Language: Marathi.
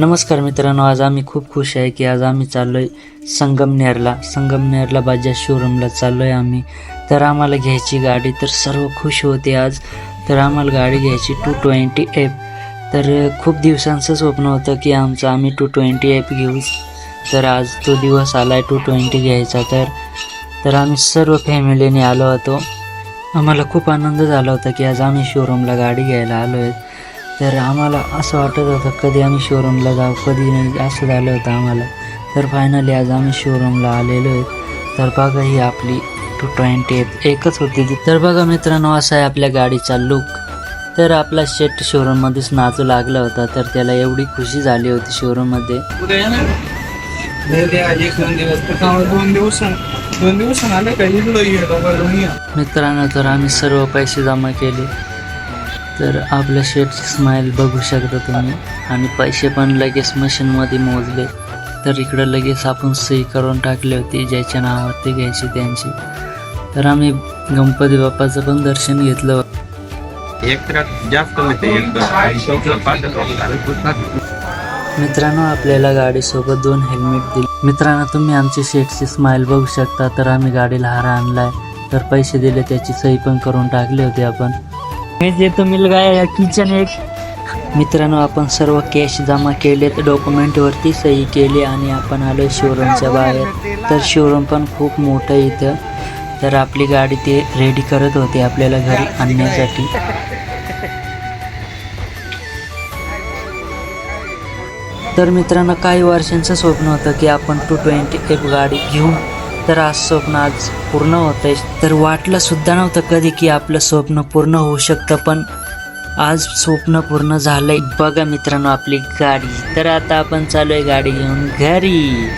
नमस्कार मित्रांनो आज आम्ही खूप खुश आहे की आज आम्ही चाललोय संगमनेरला. संगमनेरला बाजाज शोरूमला चाललोय आम्ही. तर आम्हाला घ्यायची गाडी तर सर्व खुश होते आज. तर आम्हाला गाडी घ्यायची टू ट्वेंटी एफ तर खूप दिवसांचं स्वप्न होतं की आमचं आम्ही टू ट्वेंटी एफ घेऊ. तर आज तो दिवस आला आहे टू ट्वेंटी घ्यायचा तर. तर आम्ही सर्व फॅमिलीने आलो होतो. आम्हाला खूप आनंद झाला होता की आज आम्ही शोरूमला गाडी घ्यायला आलो आहे तर आम्हाला असं वाटत होतं कधी आम्ही शोरूमला जाऊ कधी नाही असं झालं होतं आम्हाला. तर फायनली आज आम्ही शोरूमला आलेलो आहे. तर बघा ही आपली टू ट्वेंटी एकच होती ती. तर बघा मित्रांनो असा आहे आपल्या गाडीचा लुक तर आपला शेट शोरूममध्येच नाचू लागला होता तर त्याला एवढी खुशी झाली होती शोरूममध्ये मित्रांनो तर आम्ही सर्व पैसे जमा केले. तर आपल्या शेटची स्माईल बघू शकता तुम्ही. आणि पैसे पण लगेच मशीनमध्ये मोजले. तर इकडं लगेच आपण सही करून टाकली होती. ज्याच्या नावावरती घ्यायची त्यांची. तर आम्ही गणपती बाप्पाचं पण दर्शन घेतलं. मित्रांनो आपल्याला गाडीसोबत दोन हेल्मेट दिले. मित्रांनो तुम्ही आमची शेटची स्माईल बघू शकता. तर आम्ही गाडीला हार आणलाय. तर पैसे दिले त्याची सही पण करून टाकली होती आपण. मी देतो मुलगा आहे किचन एक. मित्रांनो आपण सर्व कॅश जमा केलेत. डॉक्युमेंटवरती सही केली आणि आपण आलो शोरूमच्या बाहेर. तर शोरूम पण खूप मोठं आहे इथं. तर आपली गाडी ते रेडी करत होते आपल्याला घरी आणण्यासाठी. तर मित्रांनो काही वर्षांचं स्वप्न होतं की आपण टू ट्वेंटी एफ गाडी घेऊ. तर आज स्वप्न आज पूर्ण होत आहे तर वाटलं सुद्धा नव्हतं कधी की आपलं स्वप्न पूर्ण होऊ शकतं पण आज स्वप्न पूर्ण झालंय. बघा मित्रांनो आपली गाडी. तर आता आपण चालू आहे गाडी घेऊन घरी.